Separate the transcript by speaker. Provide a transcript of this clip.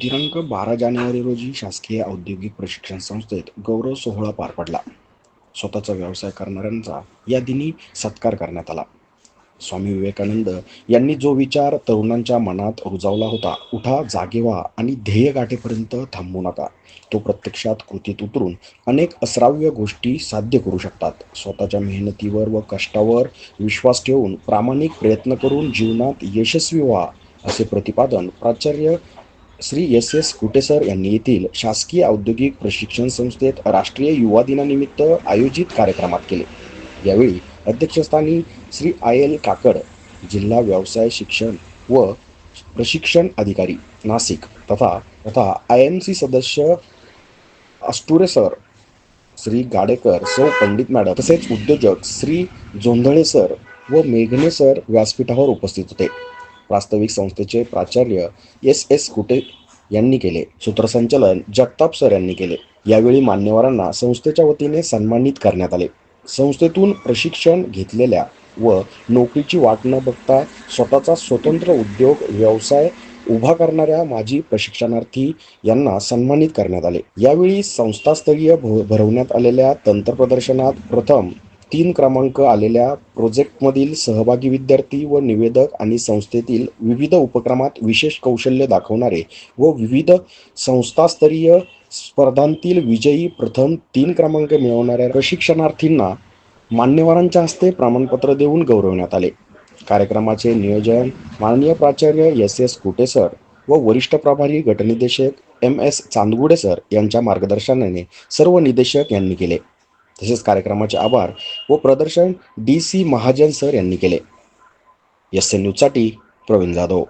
Speaker 1: दिनांक बारा जानेवारी रोजी शासकीय औद्योगिक प्रशिक्षण संस्थेत गौरव सोहळा पार पडला. स्वतःचा व्यवसाय करणाऱ्यांचा या दिनी सत्कार करण्यात आला. स्वामी विवेकानंद यांनी जो विचार तरुणांच्या मनात रुजावला होता उठा जागे व्हा आणि ध्येय गाठेपर्यंत थांबू नका. तो प्रत्यक्षात कृतीत उतरून अनेक अश्राव्य गोष्टी साध्य करू शकतात. स्वतःच्या मेहनतीवर व कष्टावर विश्वास ठेवून प्रामाणिक प्रयत्न करून जीवनात यशस्वी व्हा असे प्रतिपादन प्राचार्य श्री एस एस कुटेसर यांनी येथील शासकीय औद्योगिक प्रशिक्षण संस्थेत राष्ट्रीय युवा दिनानिमित्त आयोजित कार्यक्रमात केले. यावेळी अध्यक्षस्थानी श्री आय एल काकड जिल्हा व्यवसाय शिक्षण व प्रशिक्षण अधिकारी नाशिक तथा तथा आय एम सी सदस्य अष्टुरे सर श्री गाडेकर सौ पंडित मॅडम तसेच उद्योजक श्री जोंधळे सर व मेघने सर व्यासपीठावर उपस्थित होते. प्रास्ताविक संस्थेचे प्राचार्य एस एस कुटे यांनी केले. सूत्रसंचालन जगताप सर यांनी केले. यावेळी मान्यवरांना संस्थेच्या वतीने सन्मानित करण्यात आले. संस्थेतून प्रशिक्षण घेतलेल्या व नोकरीची वाट न बघता स्वतःचा स्वतंत्र उद्योग व्यवसाय उभा करणाऱ्या माजी प्रशिक्षणार्थी यांना सन्मानित करण्यात आले. यावेळी संस्थास्तरीय भ- भरवण्यात आलेल्या तंत्र प्रदर्शनात प्रथम तीन क्रमांक आलेल्या प्रोजेक्टमधील सहभागी विद्यार्थी व निवेदक आणि संस्थेतील विविध उपक्रमात विशेष कौशल्य दाखवणारे व विविध संस्थास्तरीय स्पर्धांतील विजयी प्रथम तीन क्रमांक मिळवणाऱ्या प्रशिक्षणार्थींना मान्यवरांच्या हस्ते प्रमाणपत्र देऊन गौरवण्यात आले. कार्यक्रमाचे नियोजन माननीय प्राचार्य एस एस कुटे सर व वरिष्ठ प्रभारी गटनिदेशक एम एस चांदगुडे सर यांच्या मार्गदर्शनाने सर्व निदेशक यांनी केले. तसेच कार्यक्रमाचे आभार व प्रदर्शन डी सी महाजन सर यांनी केले. एस एन न्यूजसाठी प्रवीण जाधव.